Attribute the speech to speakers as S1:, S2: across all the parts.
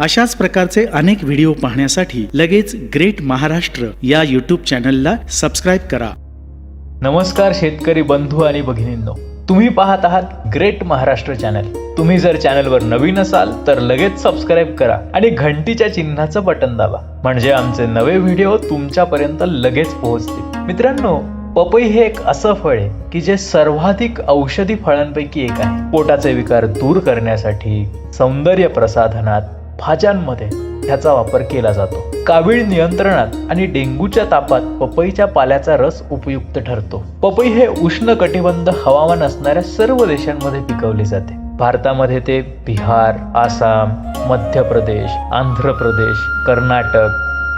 S1: अशाच प्रकारचे अनेक व्हिडिओ पाहण्यासाठी लगेच ग्रेट महाराष्ट्र या यूट्यूब चॅनलला सबस्क्राईब करा.
S2: नमस्कार शेतकरी बंधू आणि भगिनींनो. तुम्ही पाहत आहात ग्रेट महाराष्ट्र चॅनल तुम्ही जर चॅनलवर नवीन असाल तर लगेच सबस्क्राईब करा आणि घंटीच्या चिन्हाचं बटन दाबा. म्हणजे आमचे नवे व्हिडिओ तुमच्यापर्यंत लगेच पोहोचतील. मित्रांनो पपई हे एक असं फळ आहे की जे सर्वाधिक औषधी फळांपैकी एक आहे. पोटाचे विकार दूर करण्यासाठी सौंदर्य प्रसाधनात भाज्यांमध्ये ह्याचा वापर केला जातो. कावीळ नियंत्रणात आणि डेंग्यूच्या तापात पपईच्या पाल्याचा रस उपयुक्त ठरतो. पपई हे उष्ण कटिबंध हवामान असणाऱ्या सर्व देशांमध्ये पिकवले जाते. भारतामध्ये ते बिहार आसाम मध्य प्रदेश आंध्र प्रदेश कर्नाटक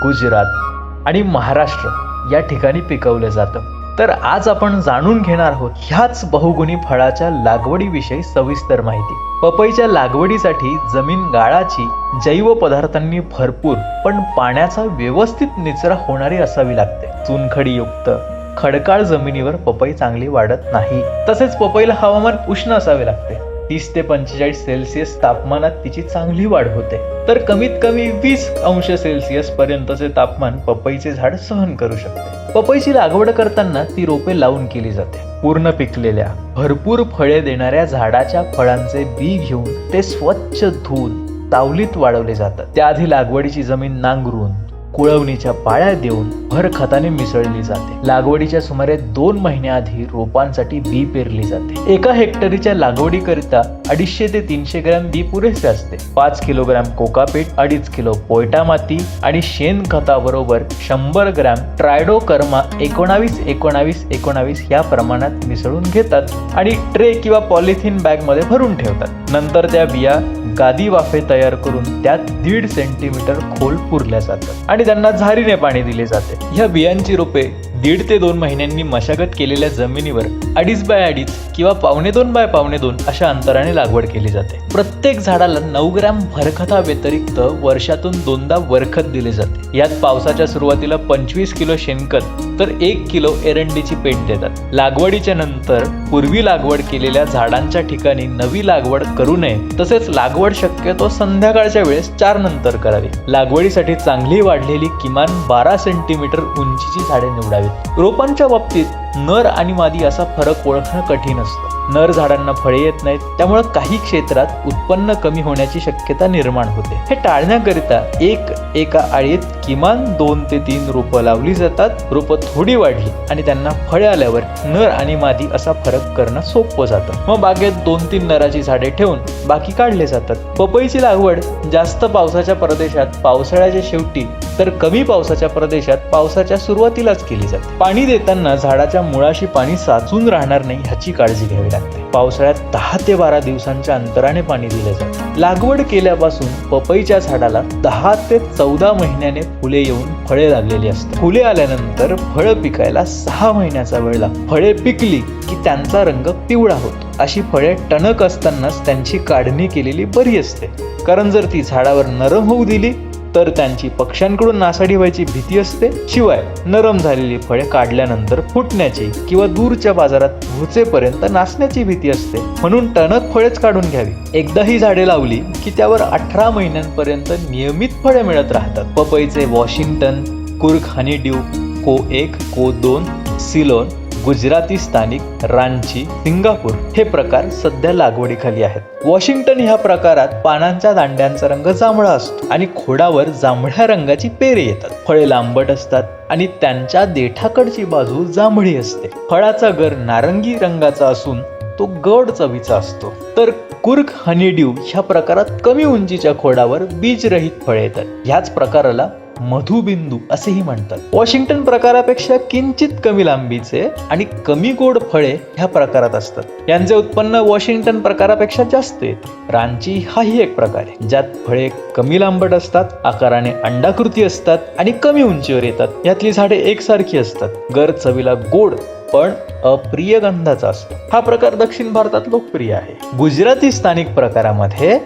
S2: गुजरात आणि महाराष्ट्र या ठिकाणी पिकवलं जातं. तर आज आपण जाणून घेणार आहोत ह्याच बहुगुणी फळाच्या लागवडीविषयी सविस्तर माहिती. पपईच्या लागवडीसाठी जमीन गाळाची जैव पदार्थांनी भरपूर पण पाण्याचा व्यवस्थित निचरा होणारी असावी लागते. चुनखडीयुक्त खडकाळ जमिनीवर पपई चांगली वाढत नाही. तसेच पपईला हवामान उष्ण असावे लागते. तीस ते पंचेचाळीस सेल्सिअस तापमानात तिची चांगली वाढ होते. तर कमीत कमी वीस अंश सेल्सिअस पर्यंतचे तापमान पपईचे झाड सहन करू शकते. पपईची लागवड करताना ती रोपे लावून केली जाते. पूर्ण पिकलेल्या भरपूर फळे देणाऱ्या झाडाच्या फळांचे बी घेऊन ते स्वच्छ धुवून तावलीत वाढवले जातात. त्याआधी लागवडीची जमीन नांगरून कुळवणीच्या पाळ्या देऊन भर खताने मिसळली जाते. लागवडीच्या सुमारे दोन महिन्याआधी रोपांसाठी बी पेरली जाते. एका हेक्टरीच्या लागवडीकरिता अडीचशे ते तीनशे ग्रॅम बी पुरेसे असते. पाच किलोग्रॅम कोकापीट अडीच किलो पोयटा माती आणि शेण खताबरोबर शंभर ग्रॅम ट्रायडोकर्मा एकोणावीस एकोणावीस एकोणावीस या प्रमाणात मिसळून घेतात आणि ट्रे किंवा पॉलिथिन बॅगमध्ये भरून ठेवतात. नंतर त्या बिया गादी वाफे तयार करून त्यात दीड सेंटीमीटर खोल पुरल्या जातात आणि त्यांना झारीने पाणी दिले जाते. ह्या बियांची रोपे दीड ते दोन महिन्यांनी मशागत केलेल्या जमिनीवर अडीच बाय अडीच किंवा पावणे दोन बाय पावणे दोन अशा अंतराने लागवड केली जाते. प्रत्येक झाडाला नऊ ग्रॅम भरखता व्यतिरिक्त वर्षातून दोनदा वरखत दिले जाते. यात पावसाच्या सुरुवातीला पंचवीस किलो शेणखत तर एक किलो एरंडीची पेंट देतात. लागवडीच्या नंतर पूर्वी लागवड केलेल्या झाडांच्या ठिकाणी नवी लागवड करू नये तसेच लागवड शक्यतो संध्याकाळच्या वेळेस चार नंतर करावी. लागवडीसाठी चांगली वाढलेली किमान बारा सेंटीमीटर उंचीची झाडे निवडावीत. रोपांच्या बाबतीत नर आणि मादी असा फरक ओळखणं कठीण असतं. नर झाडांना फळे येत नाहीत त्यामुळे काही क्षेत्रात उत्पन्न कमी होण्याची शक्यता निर्माण होते. हे टाळण्याकरिता एक एका आळीत किमान दोन ते तीन रोपं लावली जातात. रोपं थोडी वाढली आणि त्यांना फळे आल्यावर नर आणि मादी असा फरक करणं सोपं जातं. मग बागेत दोन तीन नराची झाडे ठेवून बाकी काढले जातात. पपईची लागवड जास्त पावसाच्या प्रदेशात पावसाळ्याच्या शेवटी तर कमी पावसाच्या प्रदेशात पावसाच्या सुरुवातीलाच केली जाते. पाणी देताना झाडाच्या मुळाशी पाणी साचून राहणार नाही ह्याची काळजी घ्यावी लागते. पावसाळ्यात दहा ते बारा दिवसांच्या अंतराने पाणी दिले जाते. लागवड केल्यापासून पपईच्या झाडाला दहा ते चौदा महिन्याने फुले येऊन फळे लागलेली असतात. फुले आल्यानंतर फळं पिकायला सहा महिन्याचा वेळ लागतो. फळे पिकली की त्यांचा रंग पिवळा होतो. अशी फळे टणक असतानाच त्यांची काढणी केलेली बरी असते. कारण जर ती झाडावर नरम होऊ दिली तर त्यांची पक्ष्यांकडून नासाडी व्हायची भीती असते. शिवाय नरम झालेली फळे काढल्यानंतर फुटण्याची किंवा दूरच्या बाजारात भुचेपर्यंत नाचण्याची भीती असते. म्हणून टणक फळेच काढून घ्यावी. एकदा ही झाडे लावली की त्यावर अठरा महिन्यांपर्यंत नियमित फळे मिळत राहतात. पपईचे वॉशिंग्टन कुर्क हनी ड्यू को एक को दोन सिलोन गुजराती स्थानिक रांची सिंगापूर हे प्रकार सध्या लागवडीखाली आहेत. वॉशिंग्टन ह्या प्रकारात पानांच्या दांड्यांचा रंग जांभळा असतो आणि खोडावर जांभळ्या रंगाची पेरे येतात. फळे लांबट असतात आणि त्यांच्या देठाकडची बाजू जांभळी असते. फळाचा गर नारंगी रंगाचा असून तो गड चवीचा असतो. तर कुर्क हनीड्यू ह्या प्रकारात कमी उंचीच्या खोडावर बीजरहित फळे येतात. ह्याच प्रकाराला मधुबिंदू असेही म्हणतात. वॉशिंग्टन प्रकारापेक्षा किंचित कमी लांबीचे आणि कमी गोड फळे ह्या प्रकारात असतात. यांचे उत्पन्न वॉशिंग्टन प्रकारापेक्षा जास्त येते रांची हाही एक प्रकार आहे. ज्यात फळे कमी लांबट असतात आकाराने अंडाकृती असतात आणि कमी उंचीवर येतात. यातली झाडे एकसारखी असतात. गर चवीला गोड पण अप्रिय गंधाचा असतो. हा प्रकार दक्षिण भारतात लोकप्रिय आहे. गुजराती स्थानिक प्रकारामध्ये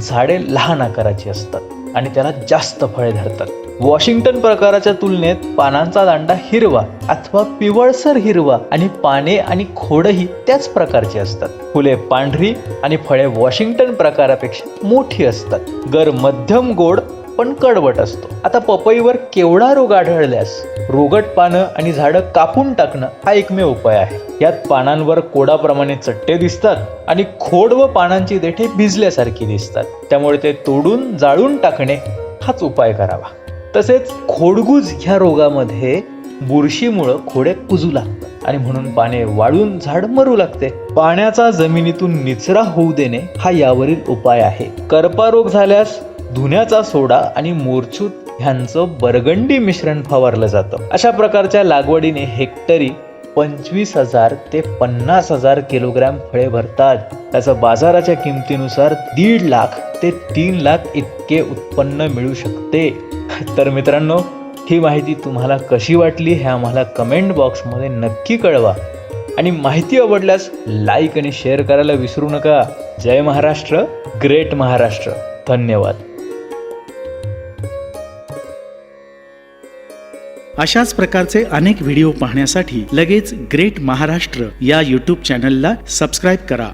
S2: झाडे लहान आकाराची असतात आणि त्याला जास्त फळे धरतात. वॉशिंग्टन प्रकाराच्या तुलनेत पानांचा दांडा हिरवा अथवा पिवळसर हिरवा आणि पाने आणि खोडही त्याच प्रकारची असतात. फुले पांढरी आणि फळे वॉशिंग्टन प्रकारापेक्षा मोठी असतात. गर मध्यम गोड पण कडवट असतो. आता पपईवर केवढा रोग आढळल्यास? रोगट पानं आणि झाडं कापून टाकणं हा एकमेव उपाय आहे. यात पानांवर कोडाप्रमाणे चट्टे दिसतात आणि खोड व पानांची देठे भिजल्यासारखी दिसतात. त्यामुळे ते तोडून जाळून टाकणे हाच उपाय करावा. तसेच खोडगूज ह्या रोगामध्ये बुरशीमुळं खोडे कुजू लागतात. आणि म्हणून पाने वाळून झाड मरू लागते. पाण्याचा जमिनीतून निचरा होऊ देणे हा यावरील उपाय आहे. करपा रोग झाल्यास धुण्याचा सोडा आणि मोरचूत ह्यांचं बरगंडी मिश्रण फवारलं जातं. अशा प्रकारच्या लागवडीने हेक्टरी पंचवीस हजार ते पन्नास हजार किलोग्रॅम फळे भरतात. त्याचं बाजाराच्या किमतीनुसार दीड लाख ते तीन लाख इतके उत्पन्न मिळू शकते. तर मित्रांनो ही माहिती तुम्हाला कशी वाटली हे आम्हाला कमेंट बॉक्समध्ये नक्की कळवा. आणि माहिती आवडल्यास लाईक आणि शेअर करायला विसरू नका. जय महाराष्ट्र ग्रेट महाराष्ट्र. धन्यवाद.
S1: अशाच प्रकारचे अनेक व्हिडिओ पाहण्यासाठी लगेच ग्रेट महाराष्ट्र या यूट्यूब चॅनलला सबस्क्राईब करा.